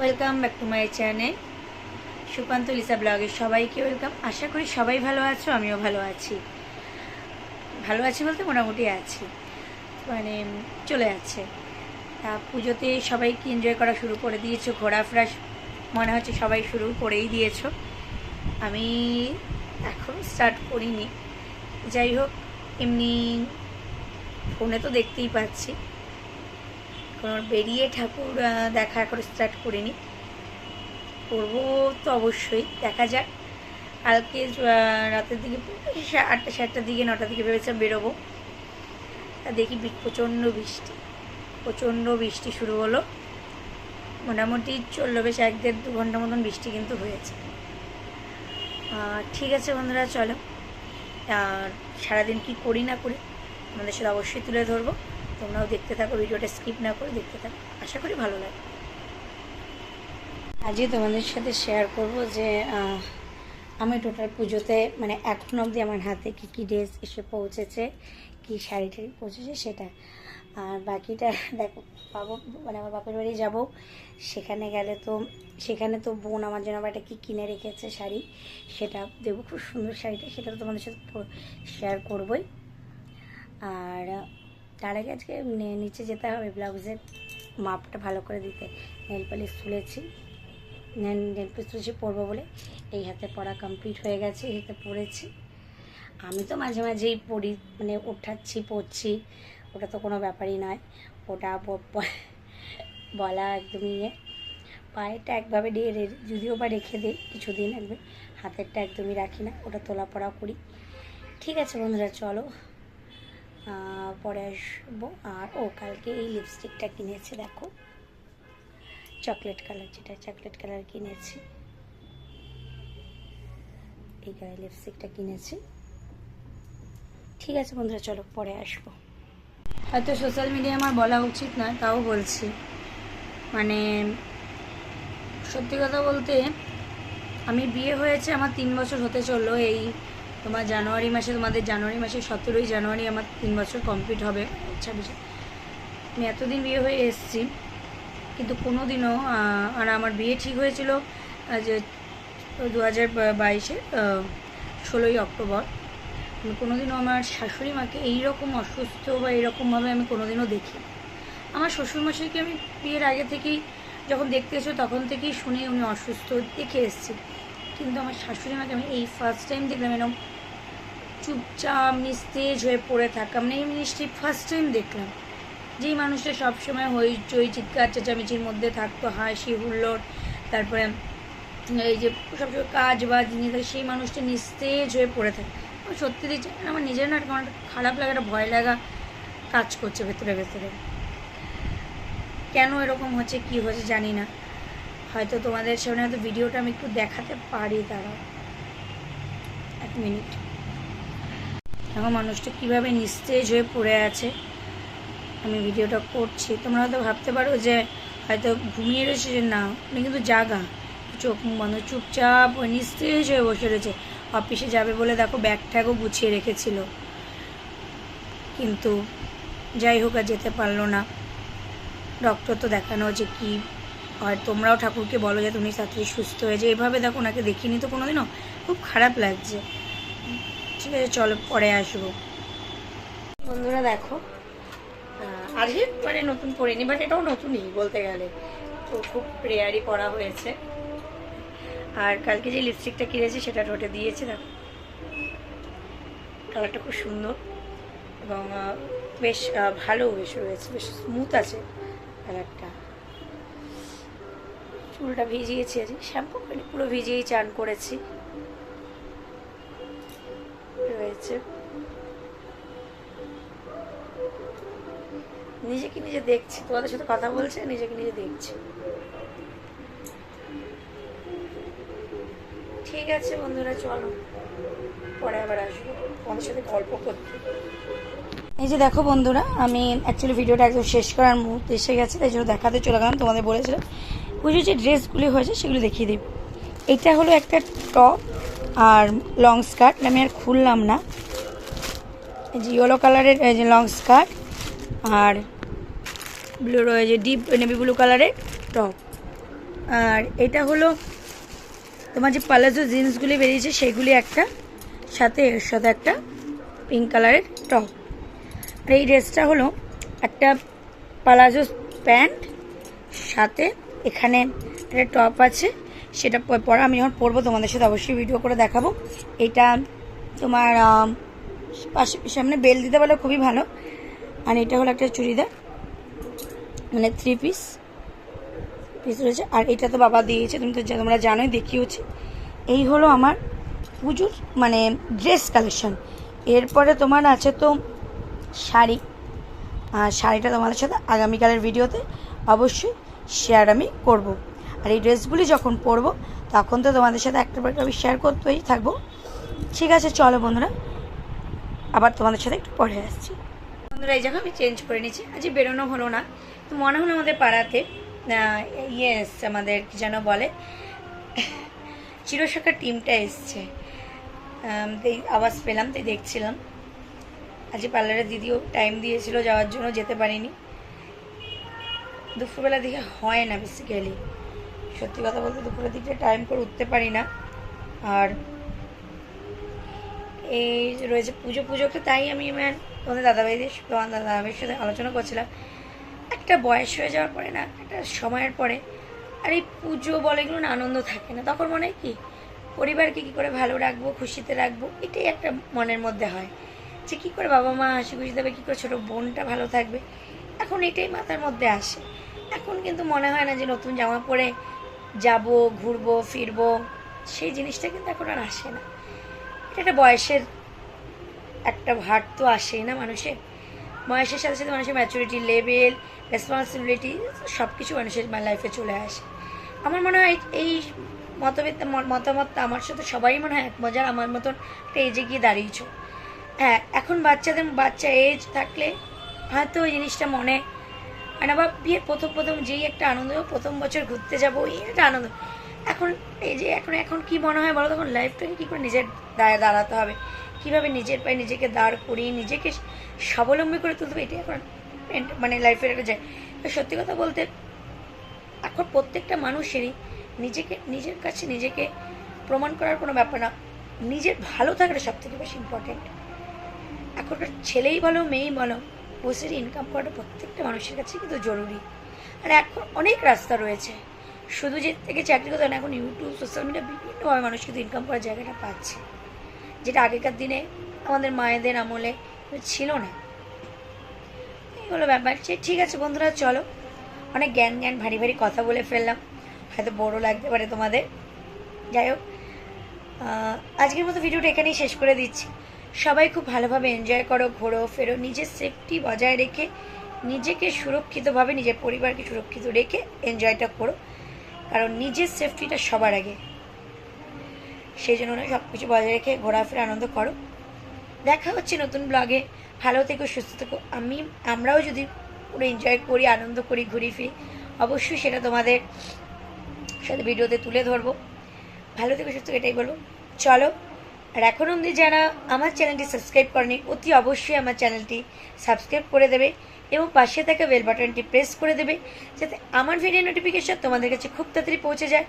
Welcome back to my channel Sukanta Lisa ব্লগের সবাইকে welcome আশা করি সবাই ভালো আছো, আমিও ভালো আছি। ভালো আছি বলতে মোটামুটি আছি। মানে চলে যাচ্ছে তা পুজোতে সবাইকে এনজয় করা শুরু করে দিয়েছ, ঘোরাফেরা মনে হচ্ছে সবাই শুরু করেই দিয়েছ। আমি এখন স্টার্ট করিনি। যাই হোক, এমনি ফোনে তো দেখতেই পাচ্ছি। বেরিয়ে ঠাকুর দেখা করে স্টার্ট করিনি করব তো অবশ্যই, দেখা যাক। কালকে রাতের দিকে আটটা সাতটার দিকে, নটার দিকে ভেবেছিলাম বেরোবো। দেখি প্রচণ্ড বৃষ্টি প্রচণ্ড বৃষ্টি শুরু হলো। মোটামুটি চলল বেশ এক দেড় দু ঘণ্টা মতন বৃষ্টি কিন্তু হয়েছে। ঠিক আছে বন্ধুরা, চলো। আর সারাদিন কি করি না করি আমাদের সাথে অবশ্যই তুলে ধরবো। তোমরাও দেখতে থাকো, ভিডিওটা স্কিপ না করে দেখতে থাকো। আশা করি ভালো লাগে আজই তোমাদের সাথে শেয়ার করব যে আমি টোটাল পুজোতে মানে এখন অবধি আমার হাতে কী কী ড্রেস এসে পৌঁছেছে, কী শাড়ি টাড়ি পৌঁছেছে সেটা। আর বাকিটা, দেখো পাবো মানে আমার বাপের বাড়ি যাব, সেখানে গেলে তো, সেখানে তো বোন আমার জন্য আবার একটা কী কিনে রেখেছে শাড়ি, সেটা দেখব খুব সুন্দর শাড়িটা, সেটা তো তোমাদের সাথে শেয়ার করবই। আর তার আগে আজকে নিচে যেতে হবে ব্লাউজের মাপটা ভালো করে দিতে। নেল পালিশ তুলেছি। নেল পালিশ তুলেছি পরবো বলে। এই হাতে পড়া কমপ্লিট হয়ে গেছে, এই হাতে পরেছি। আমি তো মাঝে মাঝেই পড়ি মানে উঠাচ্ছি পড়ছি ওটা তো কোনো ব্যাপারই নয়। ওটা বলা একদমই ইয়ে। পায়েরটা একভাবে দিয়ে যদিও বা রেখে দিই কিছুদিন একদম হাতেরটা একদমই রাখি না। ওটা তোলা পড়া করি। ঠিক আছে বন্ধুরা, চলো। পরে আসব। আর, ও কালকে এই লিপস্টিকটা কিনেছে, দেখো। চকলেট কালার যেটা চকলেট কালার কিনেছি। এই কালার লিপস্টিকটা কিনেছি। ঠিক আছে বন্ধুরা, চলো পরে আসব। হয়তো সোশ্যাল মিডিয়া আমার বলা উচিত না তাও বলছি। মানে সত্যি কথা বলতে, আমি বিয়ে হয়েছে আমার তিন বছর হতে চলল এই তোমার জানুয়ারি মাসে, তোমাদের জানুয়ারি মাসে সতেরোই জানুয়ারি আমার তিন বছর কমপ্লিট হবে। ছাব্বিশে আমি এতদিন বিয়ে হয়ে এসেছি, কিন্তু কোনো দিনও আর আমার বিয়ে ঠিক হয়েছিল যে দু হাজার বাইশে ষোলোই অক্টোবর। আমি কোনোদিনও আমার শাশুড়ি মাকে এইরকম অসুস্থ বা এরকমভাবে আমি কোনোদিনও দেখি আমার শ্বশুরমশাইকে আমি বিয়ের আগে থেকেই যখন দেখতে এসো তখন থেকেই শুনে উনি অসুস্থ দেখে এসেছি। কিন্তু আমার শাশুড়ি মাকে আমি এই ফার্স্ট টাইম দেখলাম এরকম চুপচাপ নিস্তেজ হয়ে পড়ে থাকা মানে এই জিনিসটি ফার্স্ট টাইম দেখলাম। যেই মানুষটা সবসময় হইচই চিৎকার, চেঁচামেচির মধ্যে থাকতো, হাসি, হুল্লোড়, তারপরে এই যে সবসময় কাজ বাজ নিয়ে থাকে, সেই মানুষটা নিস্তেজ হয়ে পড়ে থাকে। আমি সত্যি দিচ্ছি আমার নিজের না একটা খারাপ লাগা একটা ভয় লাগা কাজ করছে ভেতরে ভেতরে। কেন এরকম হচ্ছে, কি হচ্ছে জানি না। হয়তো তোমাদের সামনে হয়তো ভিডিওটা আমি একটু দেখাতে পারি তারা। এক মিনিট। এখন মানুষটা কীভাবে নিস্তেজ হয়ে পড়ে আছে। আমি ভিডিওটা করছি। তোমরা হয়তো ভাবতে পারো যে, হয়তো ঘুমিয়ে রয়েছে যে না, উনি কিন্তু জাগা। চোখ বন্ধ, চুপচাপ নিস্তেজ হয়ে বসে রয়েছে। অফিসে যাবে বলে দেখো ব্যাগ ট্যাগও গুছিয়ে রেখেছিল। কিন্তু যাই হোক, আর যেতে পারল না। ডক্টর তো দেখানো যে কি হয় তোমরাও ঠাকুরকে বলো যে তুমি তাড়াতাড়ি সুস্থ হয়ে যায় এভাবে দেখো, ওনাকে দেখিনি তো কোনোদিনও। খুব খারাপ লাগছে। ঠিক আছে চলো পরে আসব। বন্ধুরা দেখো আজকে মানে নতুন পরিনি বাট এটাও নতুনই বলতে গেলে। তো খুব প্রেয়ারই পরা হয়েছে। আর কালকে যে লিপস্টিকটা কিনেছি, সেটা ঠোঁটে দিয়েছে, দেখো। কালারটা খুব সুন্দর। এবং বেশ ভালো বেশ রয়েছে বেশ স্মুথ আছে কালারটা চুলটা ভিজিয়েছি আজ শ্যাম্পু পুরো ভিজিয়েই চান করেছি। রয়েছে নিজেকে নিজে দেখছি, তোমাদের সাথে কথা বলছে, নিজেকে নিজে দেখছি। ঠিক আছে বন্ধুরা, চলো। পরে আবার আসব। তোমাদের সাথে গল্প করতে। এই যে দেখো বন্ধুরা, আমি অ্যাকচুয়ালি ভিডিওটা একদম শেষ করার মুহূর্তে এসে গেছে, তাই জন্য দেখাতে চলে গেলাম তোমাদের বলেছিলাম। পুজোর যে ড্রেসগুলি হয়েছে, সেগুলো দেখিয়ে দিই। এটা হলো একটা টপ আর লং স্কার্ট আমি আর খুললাম না। এই যে ইয়েলো কালারের এই যে লং স্কার্ট আর ব্লু রয়েছে ডিপ নেভি ব্লু কালারের টপ আর এটা হলো তোমার যে পালাজো জিন্সগুলি বেরিয়েছে, সেগুলি একটা, সাথে এর সাথে একটা পিঙ্ক কালারের টপ আর এই ড্রেসটা হলো একটা পালাজো প্যান্ট, সাথে এখানে একটা টপ আছে। সেটা পরা আমি যখন পরবো তোমাদের সাথে অবশ্যই ভিডিও করে দেখাবো। এটা তোমার পাশে সামনে বেল দিতে পারলে খুবই ভালো। আর এটা হলো একটা চুড়িদার। মানে থ্রি পিস পিস রয়েছে। আর এটা তো বাবা দিয়েছে, তুমি তো তোমরা জানোই দেখিয়েছি এই হলো আমার পুজোর মানে ড্রেস কালেকশন এরপরে তোমার আছে তো শাড়ি। আর শাড়িটা তোমাদের সাথে আগামীকালের ভিডিওতে অবশ্যই শেয়ার আমি করব। আর এই ড্রেসগুলি যখন পরবো, তখন তো তোমাদের সাথে একটা পর আমি শেয়ার করতেই থাকব। ঠিক আছে, চলো বন্ধুরা। আবার তোমাদের সাথে একটু পরে আসছি। বন্ধুরা, এই জায়গা আমি চেঞ্জ করে নিচ্ছি আজ বেরোনো হলো না। তো মনে হলো আমাদের পাড়াতে ইয়ে এসছে আমাদের, কি যেন বলে চিরশাখার টিমটা এসছে। আওয়াজ পেলাম, তাই দেখছিলাম। আজকে পার্লারের দিদিও টাইম দিয়েছিল, যাওয়ার জন্য যেতে পারিনি। দুপুরবেলা দিকে হয় না বেসিক্যালি সত্যি কথা বলতে দুপুরের দিকে টাইম করে উঠতে পারি না। আর এই রয়েছে পুজো, পুজোকে তাই আমি ম্যান তোমাদের দাদাভাইদের, তোমার দাদাভাইয়ের সাথে আলোচনা করছিলাম। একটা বয়স হয়ে যাওয়ার পরে না, একটা সময়ের পরে, আর এই পুজো বলে এগুলো না আনন্দ থাকে না। তখন মনে হয় কি, পরিবারকে কী করে ভালো রাখব, খুশিতে রাখব, এটাই একটা মনের মধ্যে হয়। যে কী করে বাবা মা হাসি খুশি দেবে, কী করে ছোটো বোনটা ভালো থাকবে, এখন এটাই মাথার মধ্যে আসে। এখন কিন্তু মনে হয় না যে নতুন জামা পরে যাব, ঘুরবো, ফিরবো, সেই জিনিসটা কিন্তু এখন আর আসে না। এটা একটা বয়সের একটা ভার তো আসেই না মানুষের। বয়সের সাথে সাথে মানুষের ম্যাচুরিটি লেভেল রেসপন্সিবিলিটি সব কিছু মানুষের লাইফে চলে আসে। আমার মনে হয় এই মতভেদ মতামতটা আমার সাথে সবাই মনে হয় এক মজার আমার মতন একটা এজে গিয়ে দাঁড়িয়েছ। হ্যাঁ এখন বাচ্চাদের বাচ্চা এজ থাকলে হয়তো ওই জিনিসটা মনে হয় না বা বিয়ের প্রথম প্রথম যেই একটা আনন্দ, প্রথম বছর ঘুরতে যাব, এই একটা আনন্দ। এখন এই যে এখন এখন কি মনে হয় বলো তখন লাইফটাকে কী করে নিজের দাঁড়ে দাঁড়াতে হবে? কীভাবে নিজের পায়ে নিজেকে দাঁড় করিয়ে নিজেকে স্বাবলম্বী করে তুলতে হবে? এটাই এখন মানে লাইফের একটা যায়। সত্যি কথা বলতে, এখন প্রত্যেকটা মানুষেরই নিজেকে, নিজের কাছে নিজেকে প্রমাণ করার কোনো ব্যাপার না। নিজের ভালো থাকাটা সব থেকে বেশি ইম্পর্টেন্ট এখনকার ছেলেই বলো, মেয়েই বলো বসে ইনকাম করাটা প্রত্যেকটা মানুষের কাছে কিন্তু জরুরি। আর এখন অনেক রাস্তা রয়েছে। শুধু যে থেকে চাকরি করতে এখন ইউটিউব সোশ্যাল মিডিয়া বিভিন্নভাবে মানুষ কিন্তু ইনকাম করার জায়গাটা পাচ্ছে। যেটা আগেকার দিনে আমাদের মায়েদের আমলে ছিল না। এগুলো ব্যাপার। সে ঠিক আছে বন্ধুরা, চলো। অনেক জ্ঞান জ্ঞান, ভারী ভারী কথা বলে ফেললাম। হয়তো বড় লাগতে পারে তোমাদের। যাই হোক আজকের মতো ভিডিওটা এখানেই শেষ করে দিচ্ছি। সবাই খুব ভালোভাবে এনজয় করো, ঘোরো, ফেরো, নিজের সেফটি বজায় রেখে, নিজেকে সুরক্ষিতভাবে, নিজের পরিবারকে সুরক্ষিত রেখে এনজয়টা করো। কারণ নিজের সেফটিটা সবার আগে। সেই জন্য সব কিছু বজায় রেখে ঘোরাফেরা আনন্দ করো। দেখা হচ্ছে নতুন ব্লগে ভালো থেকো, সুস্থ থেকো। আমি, আমরাও যদি পুরো এনজয় করি, আনন্দ করি, ঘুরি ফিরি, অবশ্যই সেটা তোমাদের সাথে ভিডিওতে তুলে ধরবো। ভালো থেকো, সুস্থ এটাই বলব। চলো। আর এখন অবধি যারা আমার চ্যানেলটি সাবস্ক্রাইব করেনি, অতি অবশ্যই আমার চ্যানেলটি সাবস্ক্রাইব করে দেবে এবং পাশে থাকা বেল বাটনটি প্রেস করে দেবে যাতে আমার ভিডিও নোটিফিকেশন তোমাদের কাছে খুব তাড়াতাড়ি পৌঁছে যায়।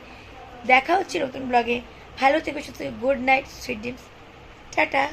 দেখা হচ্ছে নতুন ব্লগে ভালো থেকে, সুস্থ good night sweet dreams ta-ta.